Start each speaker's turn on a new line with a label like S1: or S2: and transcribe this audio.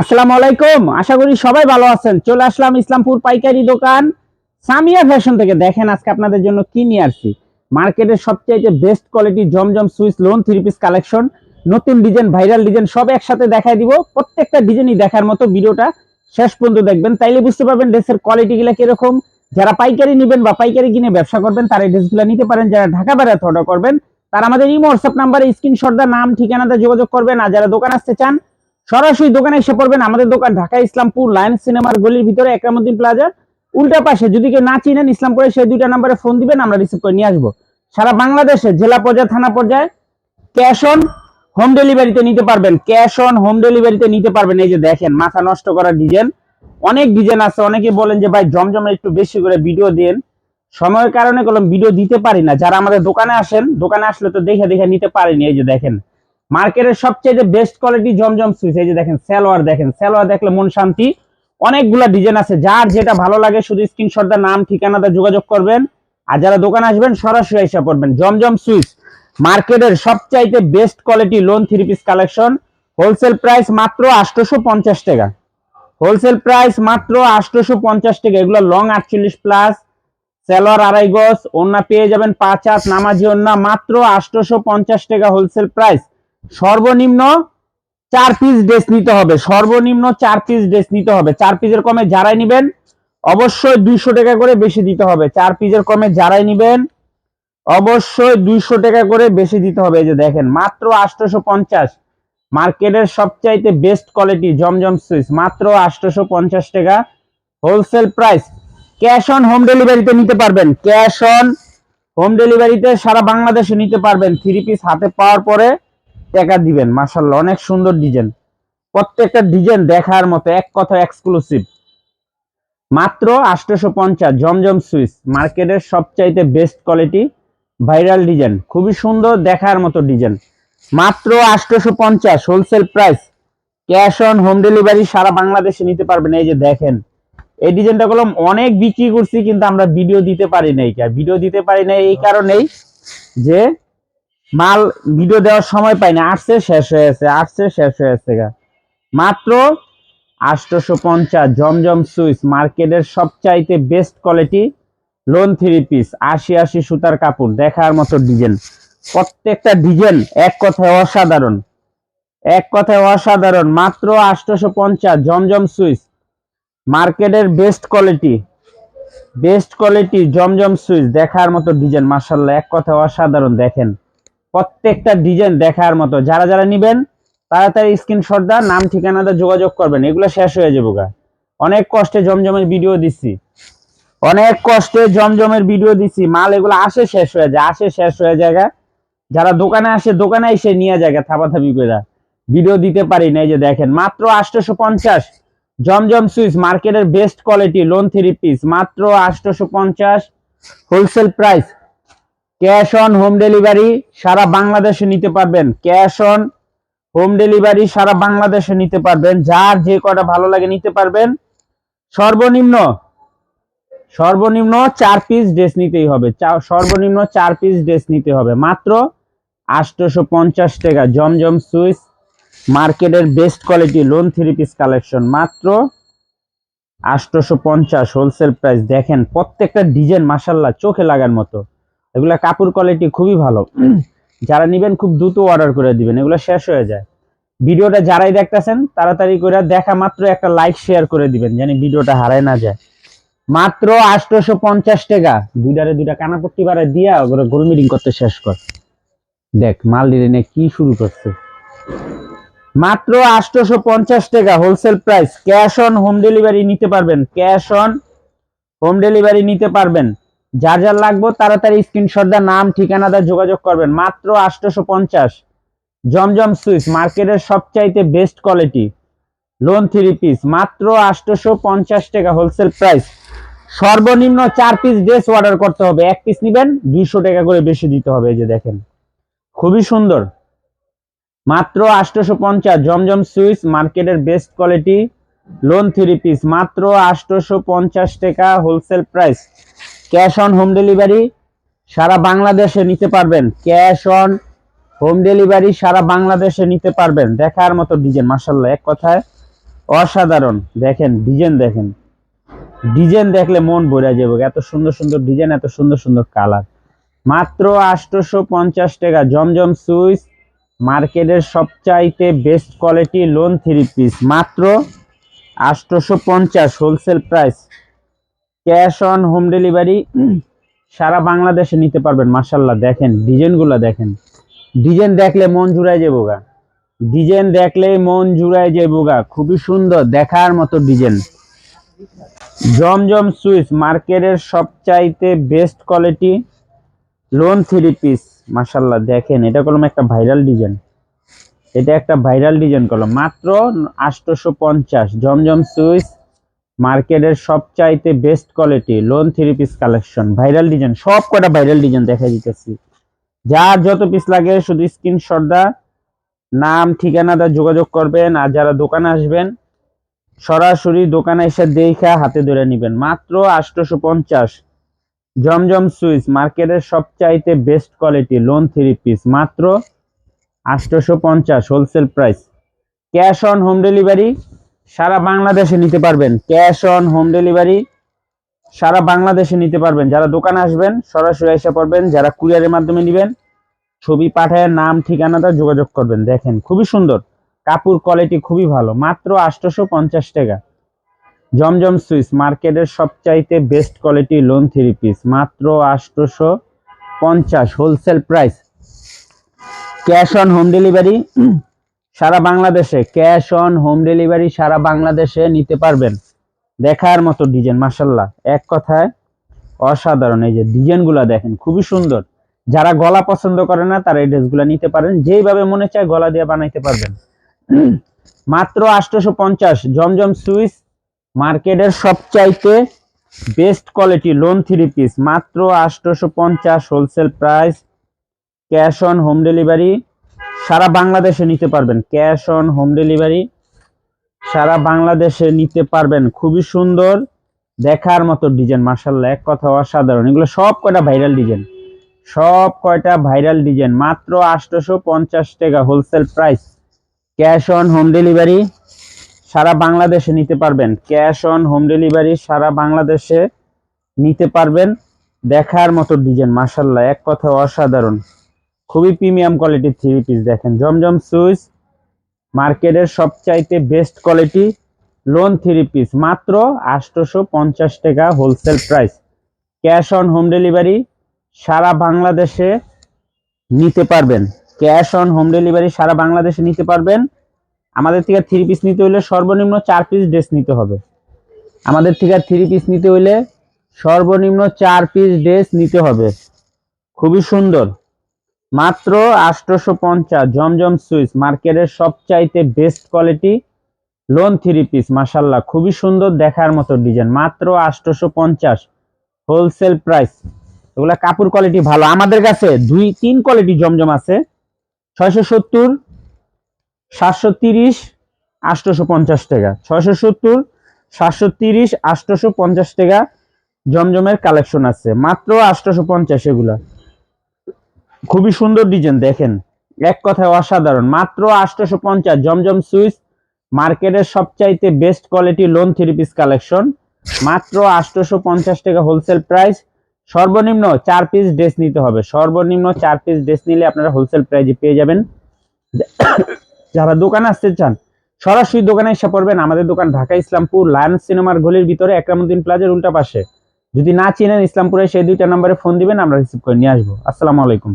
S1: আসসালামু আলাইকুম। আশা করি সবাই ভালো আছেন। চলে আসলাম ইসলামপুর পাইকারি দোকান। সামিয়া ফ্যাশন থেকে দেখেন আজকে আপনাদের জন্য কি নিয়ে আসছি। মার্কেটের সবচেয়ে best quality Zamzam Swiss lawn three piece collection নতুন ডিজাইন ভাইরাল ডিজাইন সব একসাথে দেখাই দিব। প্রত্যেকটা ডিজাইনই দেখার মতো ভিডিওটা শেষ পর্যন্ত দেখবেন। তাইলে বুঝতে পারবেন ড্রেসের কোয়ালিটি গুলা কীরকম। যারা পাইকারি নেবেন বা পাইকারি কিনে ব্যবসা করবেন, তারা এই ড্রেসগুলো নিতে পারেন। যারা ঢাকা বেড়াতে অর্ডার করবেন, তারা আমাদের ইমো হোয়াটসঅ্যাপ নাম্বারে স্ক্রিনশট দা নাম, ঠিকানাতে যোগাযোগ করবেন। আর যারা দোকান আসতে চান সরাসরি দোকানে এসে পড়বেন আমাদের দোকান ঢাকা ইসলামপুর লায়ন সিনেমার গলির ভিতরে একরামুদ্দিন প্লাজা। উল্টা পাশে যদি কেউ না চিনেন ইসলামপুরে, সেই দুইটা নাম্বারে ফোন দিবেন, আমরা রিসিভ করে নিয়ে আসব। সারা বাংলাদেশে জেলা পর্যায়ে, থানা পর্যায়ে ক্যাশ অন হোম ডেলিভারিতে নিতে পারবেন। ক্যাশ অন হোম ডেলিভারিতে নিতে পারবেন। এই যে দেখেন, মাথা নষ্ট করা ডিজাইন। অনেক ডিজাইন আছে, অনেকে বলেন যে, ভাই, জমজমে একটু বেশি করে ভিডিও দেন। সময়ের কারণে কোনো ভিডিও দিতে পারি না। যারা আমাদের দোকানে আসেন, দোকানে আসলে তো দেখে দেখে নিতে পারেনি, এই যে দেখেন। মার্কেটের সবচেয়ে বেস্ট কোয়ালিটি জমজম সুইচ, এই যে দেখেন, সালোয়ার দেখেন, সালোয়ার দেখলে মন শান্তি। অনেকগুলা ডিজাইন আছে, যার যেটা ভালো লাগে শুধু স্ক্রিনশট দা নাম ঠিকানাতে যোগাযোগ করবেন। আর যারা দোকানে আসবেন, সরাসরি এসে পড়বেন। জমজম সুইচ, মার্কেটের সবচাইতে best quality lawn three piece collection wholesale price মাত্র আটশোশো পঞ্চাশ টাকা। হোলসেল প্রাইস মাত্র আটশোশো পঞ্চাশ টাকা, এগুলো লং আটচল্লিশ প্লাস সেলর আড়াই গজ ওন্না পেয়ে যাবেন পাঁচ হাত নামাজি ওন্না মাত্র আটশোশো পঞ্চাশ টাকা হোলসেল প্রাইস সর্বনিম্ন চার পিস ড্রেস নিতে হবে। সর্বনিম্ন চার পিস ড্রেস নিতে হবে। চার পিসের কমে যারাই নিবেন, অবশ্যই দুইশো টাকা করে বেশি দিতে হবে। চার পিসের কমে যারাই নিবেন, অবশ্যই দুইশো টাকা করে বেশি দিতে হবে। এই যে দেখেন, মাত্র আটশোশো পঞ্চাশ মার্কেটের সবচাইতে বেস্ট কোয়ালিটি জমজম সুইচ, মাত্র আটশোশো পঞ্চাশ টাকা wholesale price cash on home ডেলিভারিতে নিতে পারবেন। ক্যাশ অন হোম ডেলিভারিতে সারা বাংলাদেশে নিতে পারবেন। থ্রি পিস হাতে পাওয়ার পরে টাকা দিবেন মাসাল্লাহ অনেক সুন্দর ডিজাইন। প্রত্যেকটা ডিজাইন দেখার মতো, এক কথা এক্সক্লুসিভ মাত্র আটশোশো পঞ্চাশ জমজম সুইচ, মার্কেটের সবচাইতে বেস্ট কোয়ালিটি ভাইরাল ডিজাইন খুবই সুন্দর দেখার মতো ডিজাইন মাত্র আটশোশো পঞ্চাশ wholesale price cash on home delivery সারা বাংলাদেশে নিতে পারবেন, এই যে দেখেন। এই ডিজাইনটা গুলো অনেক বিক্রি করছি, কিন্তু আমরা ভিডিও দিতে পারি নাই। ভিডিও দিতে পারি না এই কারণেই যে মাল ভিডিও দেওয়ার সময় পাই না আসছে, শেষ হয়েছে আসছে, শেষ হয়েছে। মাত্র আটশোশো পঞ্চাশ জমজম সুইচ মার্কেটের সবচাইতে best quality lawn three piece আশি আশি সুতার কাপড়, দেখার মতো ডিজাইন প্রত্যেকটা ডিজাইন এক কথায় অসাধারণ। এক কথায় অসাধারণ। মাত্র আটশোশো পঞ্চাশ জমজম সুইচ মার্কেটের best quality best quality Zamzam Swiss, দেখার মতো ডিজাইন মার্শাল্লাহ এক কথায় অসাধারণ, দেখেন। প্রত্যেকটা ডিজাইন দেখার মতো। যারা যারা নিবেন, তাড়াতাড়ি স্ক্রিনশট দা নাম ঠিকানাটা যোগাযোগ করবেন। এগুলো শেষ হয়ে যাব গা। অনেক কষ্টে জমজমের ভিডিও দিচ্ছি অনেক কষ্টে জমজমের ভিডিও দিচ্ছি মাল এগুলো আসে শেষ হয়ে যায়, আসে শেষ হয়ে যায় যারা দোকানে আসে দোকানে এসে নিয়ে যায় থাপাথাপি করে। ভিডিও দিতে পারি না, এই যে দেখেন, মাত্র আটশোশো পঞ্চাশ জমজম সুইচ মার্কেটের best quality lawn three piece মাত্র আটশোশো পঞ্চাশ wholesale price cash on home delivery সারা বাংলাদেশে নিতে পারবেন। ক্যাশ অন হোম ডেলিভারি সারা বাংলাদেশে নিতে পারবেন। যার যে কটা ভালো লাগে নিতে পারবেন। সর্বনিম্ন সর্বনিম্ন চার পিস ড্রেস নিতেই হবে। সর্বনিম্ন চার পিস ড্রেস নিতে হবে। মাত্র আটশোশো পঞ্চাশ টাকা। জমজম সুইচ মার্কেটের best quality lawn three piece collection মাত্র আটশোশো পঞ্চাশ হোলসেল প্রাইস দেখেন, প্রত্যেকটা ডিজাইন মাসাল্লাহ চোখে লাগার মতো। এগুলা কাপড় কোয়ালিটি খুবই ভালো। যারা নিবেন খুব দ্রুত অর্ডার করে দিবেন, এগুলো শেষ হয়ে যায়। ভিডিওটা যারাই দেখতেছেন, তাড়াতাড়ি করে দেখা মাত্র একটা লাইক শেয়ার করে দিবেন জানি ভিডিওটা হারায় না যায়। মাত্র আটশোশো পঞ্চাশ টাকা। দুইটারে দুইটা কানাপট্টি বাড়ে দিয়া ওগুলো গোল মিটিং করতে শেষ কর। দেখ, মাল ডিজাইনে কি শুরু করছে। মাত্র আটশোশো পঞ্চাশ টাকা wholesale price cash on home delivery নিতে পারবেন ক্যাশ অন হোম ডেলিভারি নিতে পারবেন। যার যার লাগবে তাড়াতাড়ি স্ক্রিনশট দা নাম, ঠিকানা দা যোগাযোগ করবেন। মাত্র আটশোশো পঞ্চাশ জমজম সুইচ, মার্কেটের সবচাইতে best quality lawn three piece মাত্র আটশোশো পঞ্চাশ টাকা হোলসেল প্রাইস সর্বনিম্ন চার পিস ড্রেস অর্ডার করতে হবে। এক পিস নিবেন, দুইশো টাকা করে বেশি দিতে হবে, এই যে দেখেন। খুবই সুন্দর। মাত্র আটশোশো পঞ্চাশ জমজম সুইচ, মার্কেটের best quality lawn three piece মাত্র আটশোশো পঞ্চাশ টাকা wholesale price cash on home delivery সারা বাংলাদেশে নিতে পারবেন। ক্যাশ অন হোম ডেলিভারি সারা বাংলাদেশে নিতে পারবেন। দেখার মতো ডিজাইন মাসাল্লাহ এক কথায় অসাধারণ। দেখেন, ডিজাইন দেখেন। ডিজাইন দেখলে মন ভরে যাবে। এত সুন্দর সুন্দর ডিজাইন, এত সুন্দর সুন্দর কালার। মাত্র আটশোশো পঞ্চাশ টাকা। জমজম সুইচ, মার্কেটের সবচাইতে best quality lawn three piece. মাত্র আটশোশো পঞ্চাশ wholesale price. Cash on home delivery সারা বাংলাদেশে নিতে পারবেন মার্শাল্লাহ দেখেন, ডিজাইনগুলো দেখেন। ডিজাইন দেখলে মন জুড়ায় যাব গা। ডিজাইন দেখলেই মন জুড়ায় যাব গা। খুবই সুন্দর, দেখার মতো ডিজাইন। জমজম সুইচ, মার্কেটের সবচাইতে best quality lawn three piece মার্শাল্লাহ দেখেন, এটা কলম একটা ভাইরাল ডিজাইন। এটা একটা ভাইরাল ডিজাইন কলম। মাত্র আটশোশো পঞ্চাশ। জমজম সুইচ মার্কেটের সবচাইতে best quality lawn three piece collection viral design সব কটা ভাইরাল ডিজাইন দেখা দিতেছি। যার যত পিস লাগে, শুধু স্ক্রিনশট দা, নাম, ঠিকানা দা যোগাযোগ করবেন আর যারা দোকানে আসবেন, সরাসরি দোকানে এসে দেখা হাতে ধরে নেবেন। মাত্র আটশোশো পঞ্চাশ জমজম সুইচ, মার্কেটের সবচাইতে best quality lawn three piece মাত্র আটশোশো পঞ্চাশ wholesale price cash on home delivery সারা বাংলাদেশে নিতে পারবেন। ক্যাশ অন হোম ডেলিভারি সারা বাংলাদেশে নিতে পারবেন। যারা দোকানে আসবেন, সরাসরি এসে পড়বেন। যারা কুরিয়ারের মাধ্যমে নেবেন, ছবি পাঠায়, নাম, ঠিকানাটা যোগাযোগ করবেন। দেখেন, খুবই সুন্দর। কাপড় কোয়ালিটি খুবই ভালো। মাত্র আটশোশো পঞ্চাশ টাকা। জমজম সুইচ মার্কেটের সবচাইতে best quality lawn three piece মাত্র আটশোশো পঞ্চাশ wholesale price cash on home delivery সারা বাংলাদেশে ক্যাশ অন হোম ডেলিভারি সারা বাংলাদেশে নিতে পারবেন। দেখার মতো ডিজাইন মাসাল্লাহ এক কথায় অসাধারণ। এই যে ডিজাইনগুলো দেখেন, খুবই সুন্দর। যারা গলা পছন্দ করে না, তারা এই ড্রেসগুলো নিতে পারেন। যেইভাবে মনে চায় গলা দিয়ে বানাইতে পারবেন। মাত্র আটশোশো পঞ্চাশ। জমজম সুইচ মার্কেটের সবচাইতে best quality lawn three piece. মাত্র আটশোশো পঞ্চাশ wholesale price. Cash on home delivery. সারা বাংলাদেশে নিতে পারবেন। ক্যাশ অন হোম ডেলিভারি সারা বাংলাদেশে নিতে পারবেন। খুবই সুন্দর, দেখার মতো ডিজাইন মার্শাল্লাহ এক কথা অসাধারণ। এগুলো সব কয়টা ভাইরাল ডিজাইন? সব কয়টা ভাইরাল ডিজাইন। মাত্র আটশোশো পঞ্চাশ টাকা wholesale price cash on home delivery সারা বাংলাদেশে নিতে পারবেন। ক্যাশ অন হোম ডেলিভারি সারা বাংলাদেশে নিতে পারবেন। দেখার মতো ডিজাইন মার্শাল্লাহ এক কথা অসাধারণ। খুবই প্রিমিয়াম কোয়ালিটির থ্রি পিস দেখেন। জমজম সুইচ, মার্কেটের সবচাইতে best quality lawn three piece মাত্র আটশোশো পঞ্চাশ টাকা wholesale price cash on home delivery সারা বাংলাদেশে নিতে পারবেন। ক্যাশ অন হোম ডেলিভারি সারা বাংলাদেশে নিতে পারবেন। আমাদের থেকে থ্রি পিস নিতে হলে সর্বনিম্ন চার পিস ড্রেস নিতে হবে। আমাদের থেকে থ্রি পিস নিতে হলে সর্বনিম্ন চার পিস ড্রেস নিতে হবে। খুবই সুন্দর। মাত্র আটশোশো পঞ্চাশ, জমজম সুইচ, মার্কেটের সবচাইতে best quality lawn three piece মাসাল্লাহ খুবই সুন্দর দেখার মতো ডিজাইন মাত্র আটশোশো পঞ্চাশ হোলসেল প্রাইস এগুলা কাপড় কোয়ালিটি ভালো। আমাদের কাছে দুই, তিন কোয়ালিটি জমজম আছে, ছয়শো সত্তর, সাতশো তিরিশ আটশোশো পঞ্চাশ টাকা, ছয়শো সত্তর, সাতশো তিরিশ আটশোশো পঞ্চাশ টাকা জমজমের কালেকশন আছে, মাত্র আটশোশো পঞ্চাশ এগুলা। খুবই সুন্দর ডিজাইন, দেখেন। এক কথায় অসাধারণ। মাত্র আটশোশো পঞ্চাশ জমজম সুইচ, মার্কেটের সবচাইতে best quality lawn three piece collection. মাত্র আটশোশো পঞ্চাশ টাকা হোলসেল প্রাইস। সর্বনিম্ন চার পিস ড্রেস নিতে হবে। সর্বনিম্ন চার পিস ড্রেস নিলে আপনারা হোলসেল প্রাইজে পেয়ে যাবেন। যারা দোকানে আসতে চান, সরাসরি দোকানে এসে পড়বেন। আমাদের দোকান ঢাকা ইসলামপুর, লায়ন্স সিনেমার গলির ভিতরে, একরামুদ্দিন প্লাজার উল্টা পাশে। যদি না চিনেন ইসলামপুরে সেই দুইটা নাম্বারে ফোন দিবেন, আমরা রিসিভ করে নিয়ে আসব। আসসালামু আলাইকুম।